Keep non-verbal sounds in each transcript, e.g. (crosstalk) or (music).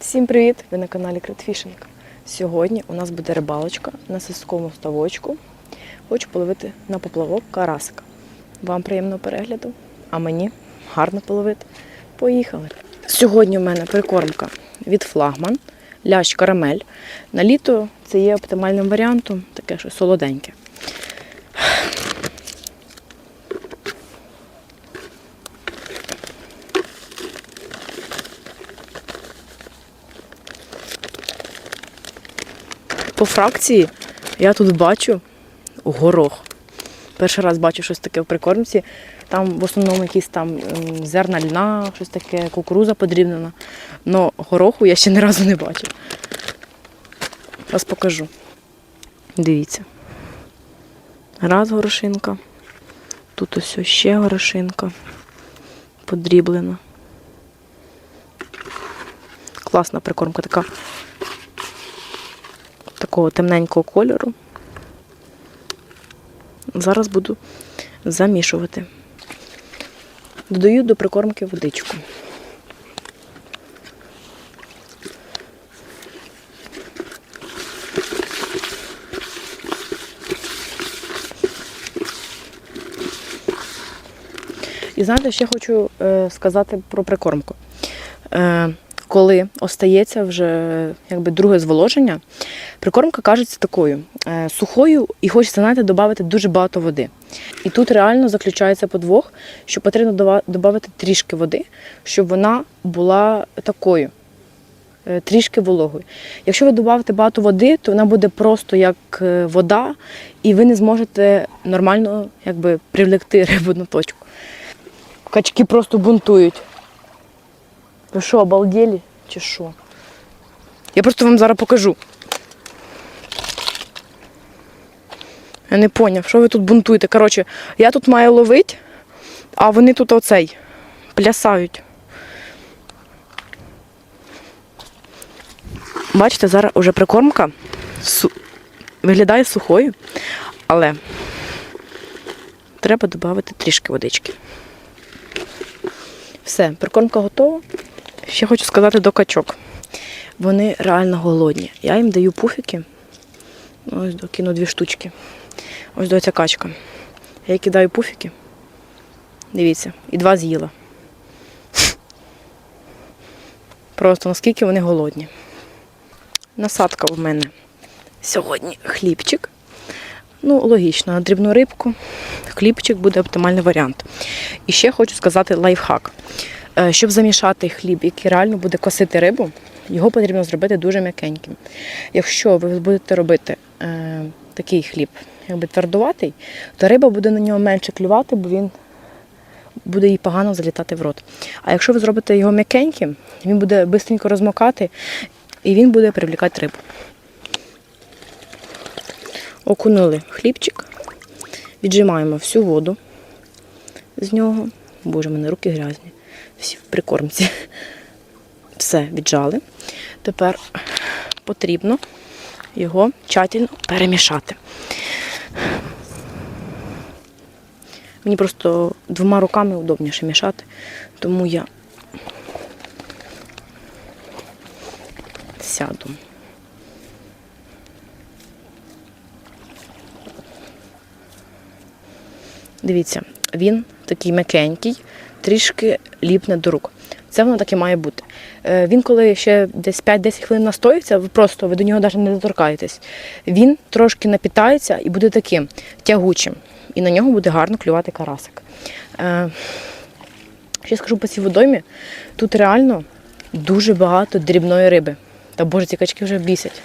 Всім привіт! Ви на каналі Кратфішинг. Сьогодні у нас буде рибалочка на сільському ставочку. Хочу половити на поплавок карасика. Вам приємного перегляду, а мені гарно половити. Поїхали! Сьогодні у мене прикормка від флагман, лящ карамель. На літо це є оптимальним варіантом, таке що солоденьке. По фракції я тут бачу горох. Перший раз бачу щось таке в прикормці. Там в основному якісь там ем, зерна льна, щось таке, кукуруза подрібнена. Но гороху я ще ні разу не бачив. Зараз покажу. Дивіться. Раз горошинка. Тут ось ще горошинка. Подріблена. Класна прикормка така такого темненького кольору. Зараз буду замішувати. Додаю до прикормки водичку. І знаєте, ще хочу е, сказати про прикормку. Е, коли остається вже якби друге зволоження, прикормка кажеться такою е, сухою і хочеться, знаєте, додати дуже багато води. І тут реально заключається подвох, що потрібно додати трішки води, щоб вона була такою, е, трішки вологою. Якщо ви додаєте багато води, то вона буде просто як е, вода, і ви не зможете нормально якби, привлекти рибу на точку. Качки просто бунтують. Ви що, обалдели? Чи що? Я просто вам зараз покажу. Я не поняв, що ви тут бунтуєте. Коротше, я тут маю ловити, а вони тут оцей плясають. Бачите, зараз уже прикормка су... виглядає сухою, але треба додати трішки водички. Все, прикормка готова. Ще хочу сказати до качок. Вони реально голодні. Я їм даю пуфіки. Ось докину дві штучки. Ось до ця качка. Я їй кидаю пуфіки. Дивіться, і два з'їла. Просто наскільки вони голодні. Насадка в мене сьогодні хлібчик. Ну, логічно, дрібну рибку. Хлібчик буде оптимальний варіант. І ще хочу сказати лайфхак. Е, Щоб замішати хліб, який реально буде косити рибу, його потрібно зробити дуже м'якеньким. Якщо ви будете робити е, такий хліб, якби твердуватий, то риба буде на нього менше клювати, бо він буде їй погано залітати в рот. А якщо ви зробите його м'якеньким, він буде швидко розмокати і він буде привлікати рибу. Окунули хлібчик, віджимаємо всю воду з нього. Боже, мене руки грязні всі в прикормці. Все, віджали. Тепер потрібно його тщательно перемішати. Мені просто двома руками удобніше мішати, тому я сяду. Дивіться, він такий м'якенький, трішки ліпне до рук. Це воно так і має бути. Е, Він, коли ще десь 5-10 хвилин настоїться, ви просто ви до нього навіть не доторкаєтесь. Він трошки напітається і буде таким тягучим. І на нього буде гарно клювати карасик. Ще скажу по цій водоймі, тут реально дуже багато дрібної риби. Та боже, ці качки вже бісять.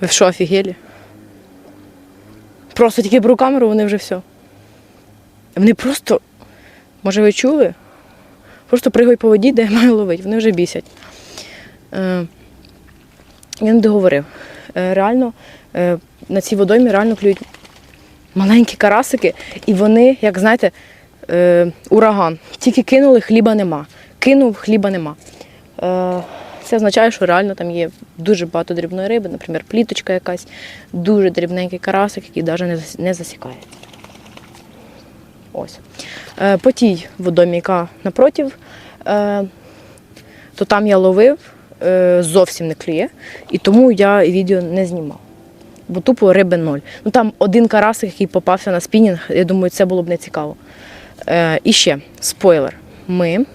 Ви що, офігелі? Просто тільки беру камеру, вони вже все. Вони просто, може ви чули? Просто пригають по воді, де я маю ловити, вони вже бісять. Е, я не договорив. Е, реально, е, на цій водоймі реально клюють маленькі карасики, і вони, як знаєте, е, ураган. Тільки кинули, хліба нема. Кинув, хліба нема. Е, Це означає, що реально там є дуже багато дрібної риби, наприклад, пліточка якась, дуже дрібненький карасик, який навіть не зас- засікається. Ось. Е, По тій водомі, яка напротив, е, то там я ловив, е, зовсім не клює, і тому я відео не знімав. Бо тупо риби ноль. Ну там один карасик, який попався на спінінг, я думаю, це було б не цікаво. І ще спойлер. Ми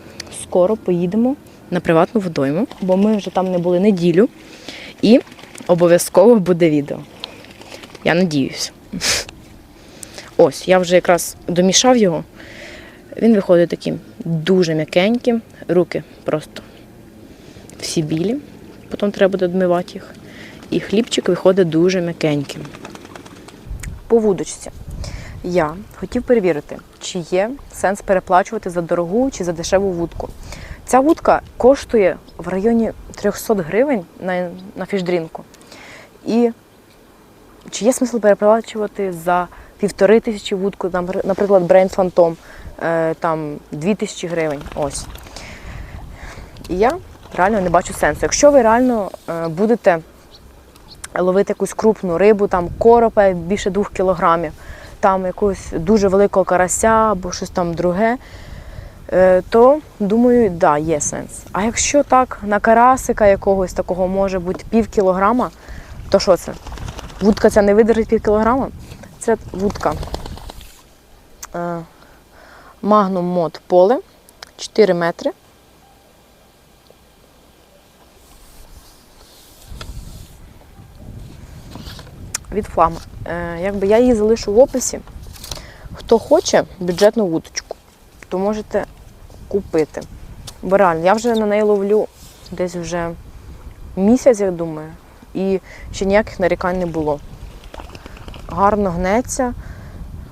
скоро поїдемо на приватну водойму, бо ми вже там не були неділю. І обов'язково буде відео. Я надіюсь. (laughs) Ось, я вже якраз домішав його. Він виходить таким дуже м'якеньким. Руки просто всі білі. Потім треба буде відмивати їх. І хлібчик виходить дуже м'якеньким. По вудочці. Я хотів перевірити, чи є сенс переплачувати за дорогу чи за дешеву вудку. Ця вудка коштує в районі 300 гривень на, на фішдрінку. І чи є смисл переплачувати за півтори тисячі вудку, наприклад, Brain Phantom, е, там 2 тисячі гривень. Ось. І я реально не бачу сенсу. Якщо ви реально е, будете ловити якусь крупну рибу, там коропа більше двох кілограмів, там якогось дуже великого карася або щось там друге, то думаю, да, є сенс. А якщо так, на карасика якогось такого може бути пів кілограма, то що це? Вудка ця не видержить пів кілограма? Це вудка е, Magnum Mod Pole 4 метри. від флама. Е, якби я її залишу в описі. Хто хоче бюджетну вудочку, то можете купити. Бо реально, я вже на неї ловлю десь вже місяць, я думаю, і ще ніяких нарікань не було. Гарно гнеться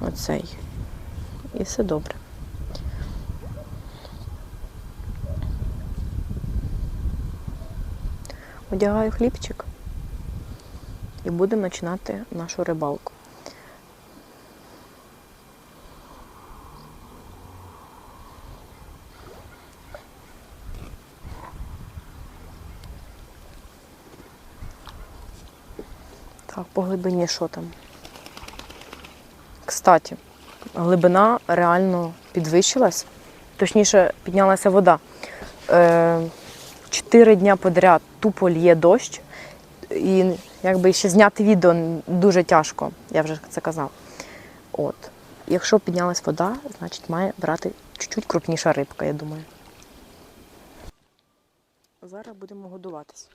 оцей. І все добре. Одягаю хлібчик і будемо починати нашу рибалку. Так, по глибині що там? Кстати, глибина реально підвищилась, точніше, піднялася вода. Е, Чотири дня подряд тупо лє дощ, і якби ще зняти відео дуже тяжко, я вже це казав. От. Якщо піднялась вода, значить має брати чуть-чуть крупніша рибка, я думаю. Зараз будемо годуватись.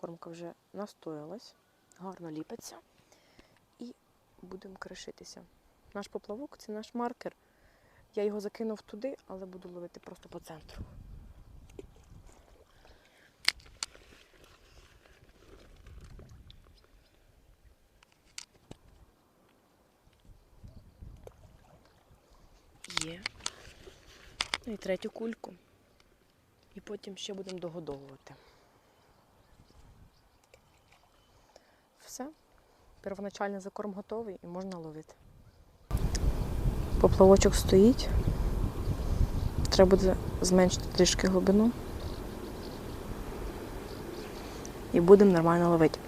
Кормка вже настоялась, гарно ліпиться і будемо кришитися. Наш поплавок це наш маркер. Я його закинув туди, але буду ловити просто по центру. Є. Ну і третю кульку. І потім ще будемо догодовувати. Все. Первоначальний закорм готовий і можна ловити. Поплавочок стоїть. Треба буде зменшити трішки глибину. І будемо нормально ловити.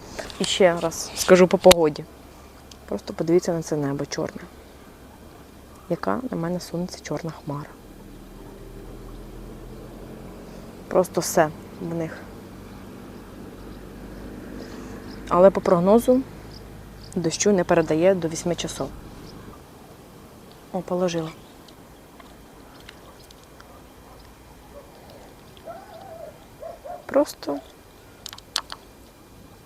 І ще раз скажу по погоді. Просто подивіться на це небо чорне яка на мене сунеться чорна хмара. Просто все в них. Але по прогнозу дощу не передає до 8 часов. О, положила. Просто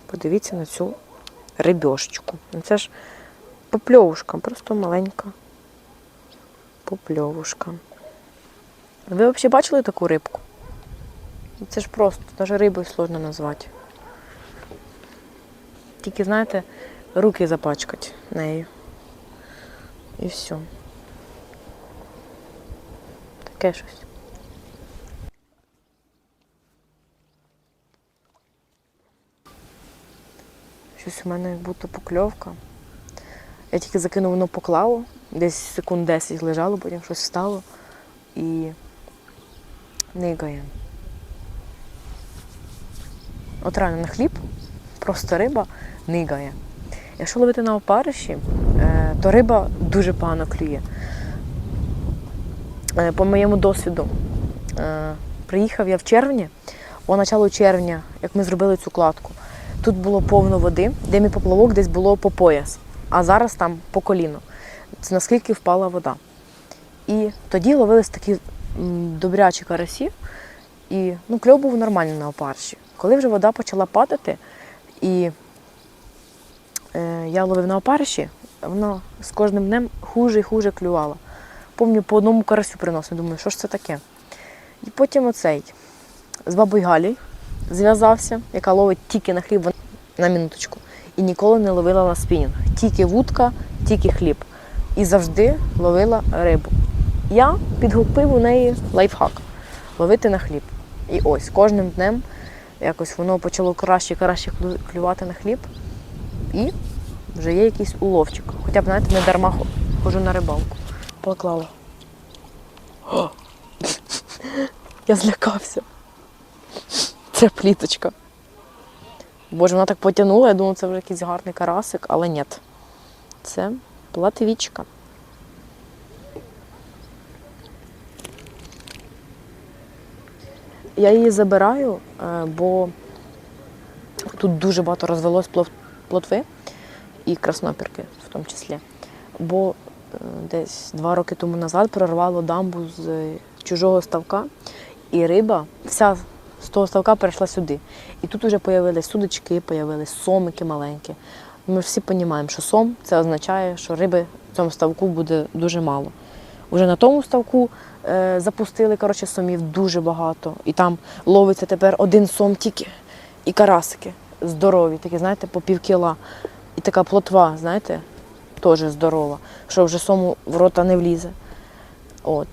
подивіться на цю рибьошечку. Це ж попльовушка, просто маленька попльовушка. Ви взагалі бачили таку рибку? Це ж просто, навіть рибою сложно назвати. Тільки, знаєте, руки запачкати нею. І все. Таке щось. Щось у мене як будто покльовка. Я тільки закинув воно поклало, десь секунд 10 лежало, потім щось встало і нигає. От реально на хліб, просто риба нигає. Якщо ловити на опариші, е, то риба дуже погано клює. Е, По моєму досвіду, е, приїхав я в червні, по началу червня, як ми зробили цю кладку, тут було повно води, де мій поплавок десь було по пояс, а зараз там по коліно. Це наскільки впала вода. І тоді ловились такі добрячі карасі, і ну, кльов був нормальний на опарші. Коли вже вода почала падати, і е, я ловив на опарші, вона з кожним днем хуже і хуже клювала. Помню, по одному карасю приносив, думаю, що ж це таке. І потім оцей з бабою Галі зв'язався, яка ловить тільки на хліб на минуточку. І ніколи не ловила на спінінг. Тільки вудка, тільки хліб. І завжди ловила рибу. Я підгупив у неї лайфхак ловити на хліб. І ось кожним днем якось воно почало краще і краще клювати на хліб. І вже є якийсь уловчик. Хоча б, знаєте, не дарма хо- ходжу на рибалку. Поклала. (laughs) Я злякався. Це пліточка. Боже, вона так потягнула, я думала, це вже якийсь гарний карасик, але ні. Це платвічка. Я її забираю, е, бо тут дуже багато розвелось плотви і краснопірки в тому числі. Бо е, десь два роки тому назад прорвало дамбу з чужого ставка, і риба вся з того ставка перейшла сюди. І тут вже з'явились судочки, з'явились сомики маленькі. Ми всі розуміємо, що сом це означає, що риби в цьому ставку буде дуже мало. Уже на тому ставку запустили коротше, сомів дуже багато. І там ловиться тепер один сом тільки. І карасики здорові, такі, знаєте, по пів кіла. І така плотва, знаєте, теж здорова, що вже сому в рота не влізе. От.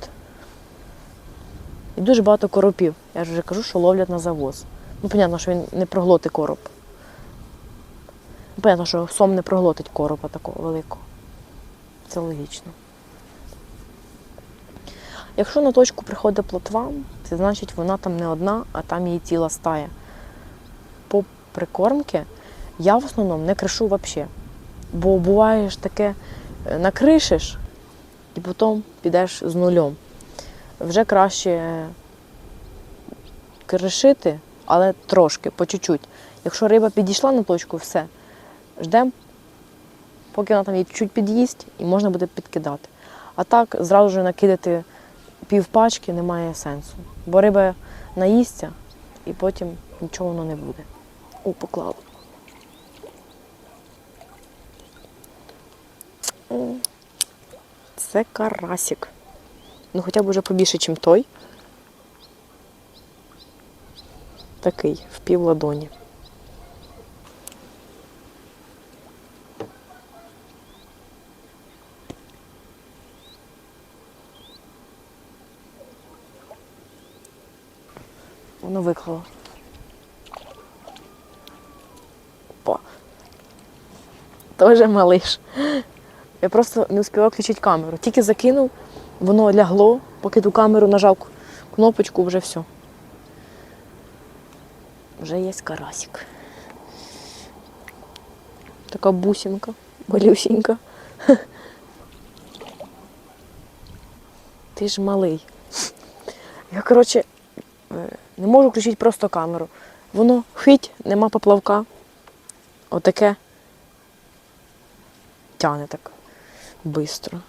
І дуже багато коропів. Я ж вже кажу, що ловлять на завоз. Ну, понятно, що він не проглотить короб. Ну, понятно, що сом не проглотить коропа такого великого. Це логічно. Якщо на точку приходить плотва, це значить вона там не одна, а там її ціла стая. По прикормки я в основному не кришу взагалі. Бо буває ж таке, е, накришиш і потім підеш з нульом. Вже краще кришити, але трошки, по чуть-чуть. Якщо риба підійшла на точку, все. Ждемо, поки вона там її чуть під'їсть, і можна буде підкидати. А так зразу ж накидати півпачки немає сенсу. Бо риба наїсться і потім нічого воно не буде. О, поклала. М, Це карасик. Ну хоча б вже побільше, ніж той. Такий, в пів ладоні. Тоже малиш. Я просто не успівав включити камеру. Тільки закинув, воно лягло, поки ту камеру нажав кнопочку, вже все. Вже є карасик. Така бусинка, малюсінька. Ти ж малий. Я, коротше, е, не можу включити просто камеру. Воно хить, нема поплавка. Отаке тяне так бистро.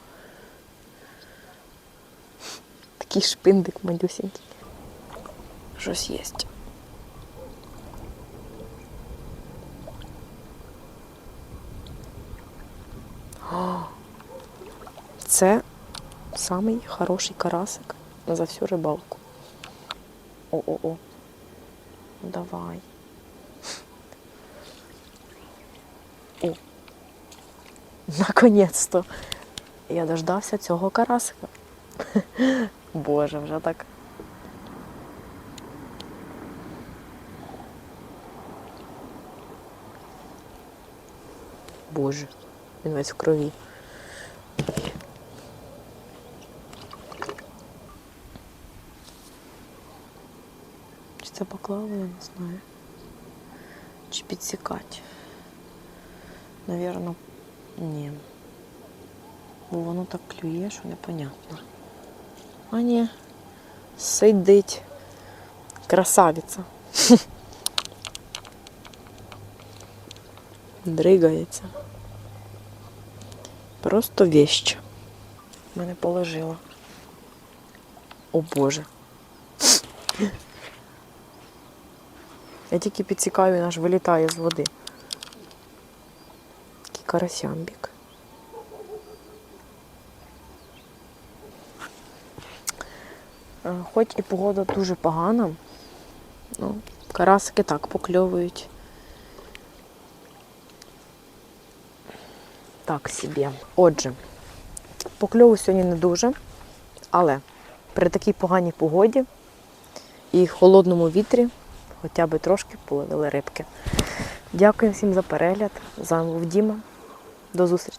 Такий шпиндик малюсенький. Щось є. Це самий хороший карасик за всю рибалку. О-о-о. Давай. О. Наконець-то. Я дождався цього карасика. Боже, вже так. Боже, він весь в крові. Чи це поклали, я не знаю. Чи підсікати. Навірно, ні. Бо воно так клює, що непонятно. А ні, сидить. Красавиця. (laughs) Дригається. Просто вещь. Мене положила. О Боже. (laughs) Я тільки підсікаю, він аж вилітає з води. Карасямбік. Е, Хоч і погода дуже погана, ну, карасики так покльовують. Так собі. Отже, покльову сьогодні не дуже, але при такій поганій погоді і холодному вітрі хоча б трошки половили рибки. Дякую всім за перегляд. З вами був Діма. До зустрічі!